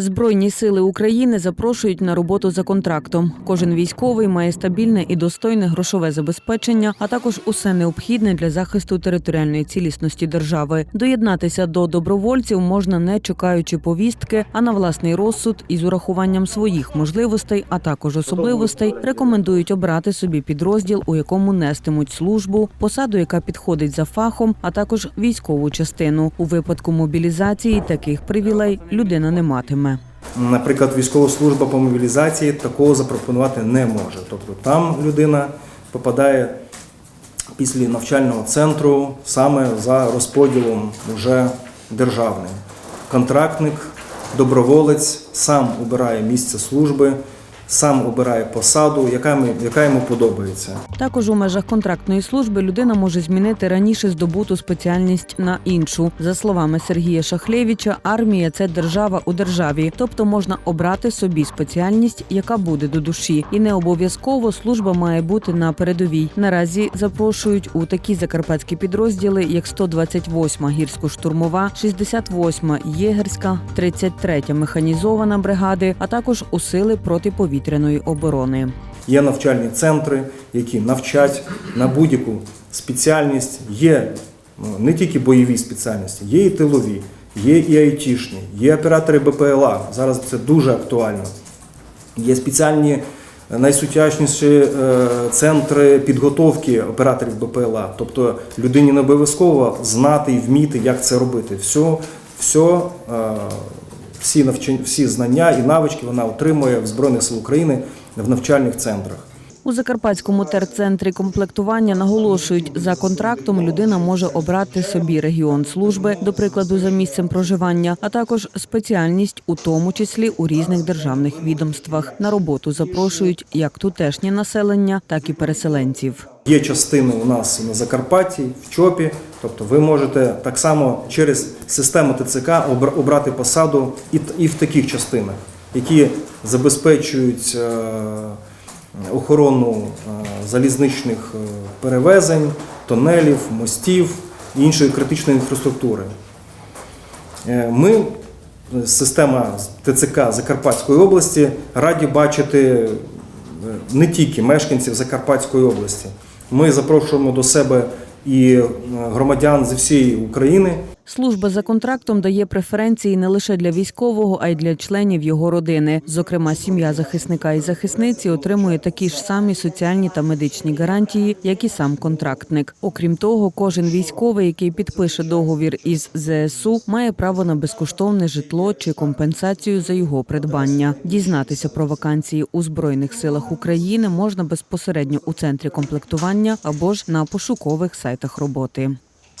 Збройні сили України запрошують на роботу за контрактом. Кожен військовий має стабільне і достойне грошове забезпечення, а також усе необхідне для захисту територіальної цілісності держави. Доєднатися до добровольців можна не чекаючи повістки, а на власний розсуд із урахуванням своїх можливостей, а також особливостей, рекомендують обрати собі підрозділ, у якому нестимуть службу, посаду, яка підходить за фахом, а також військову частину. У випадку мобілізації таких привілей людина не матиме. Наприклад, військова служба по мобілізації такого запропонувати не може. Тобто там людина попадає після навчального центру саме за розподілом уже державним. Контрактник, доброволець сам обирає місце служби, сам обирає посаду, яка йому- яка йому подобається. Також у межах контрактної служби людина може змінити раніше здобуту спеціальність на іншу. За словами Сергія Шахлєвіча, армія це держава у державі, тобто можна обрати собі спеціальність, яка буде до душі, і не обов'язково служба має бути на передовій. Наразі запрошують у такі закарпатські підрозділи, як 128-ма гірсько-штурмова, 68-ма єгерська, 33-я механізована бригади, а також у сили протиповітряної оборони. Є навчальні центри, які навчать на будь-яку спеціальність. Є ну, не тільки бойові спеціальності, є і тилові, є і айтішні, є оператори БПЛА. Зараз це дуже актуально. Є спеціальні е, найсучасніші е, центри підготовки операторів БПЛА. Тобто людині не обов'язково знати і вміти, як це робити. Все, все, всі, навчання, всі знання і навички вона отримує в Збройних сил України в навчальних центрах. У Закарпатському терцентрі комплектування наголошують, за контрактом людина може обрати собі регіон служби, до прикладу, за місцем проживання, а також спеціальність, у тому числі у різних державних відомствах. На роботу запрошують як тутешнє населення, так і переселенців. Є частини у нас на Закарпатті, в ЧОПі, тобто ви можете так само через систему ТЦК обр- обрати посаду і, в таких частинах, які забезпечують е, охорону е, залізничних е, перевезень, тонелів, мостів і іншої критичної інфраструктури. Ми, система ТЦК Закарпатської області, раді бачити не тільки мешканців Закарпатської області. Ми запрошуємо до себе і е, громадян зі всієї України. Служба за контрактом дає преференції не лише для військового, а й для членів його родини. Зокрема, сім'я захисника і захисниці отримує такі ж самі соціальні та медичні гарантії, як і сам контрактник. Окрім того, кожен військовий, який підпише договір із ЗСУ, має право на безкоштовне житло чи компенсацію за його придбання. Дізнатися про вакансії у збройних силах України можна безпосередньо у центрі комплектування або ж на пошукових сайтах роботи.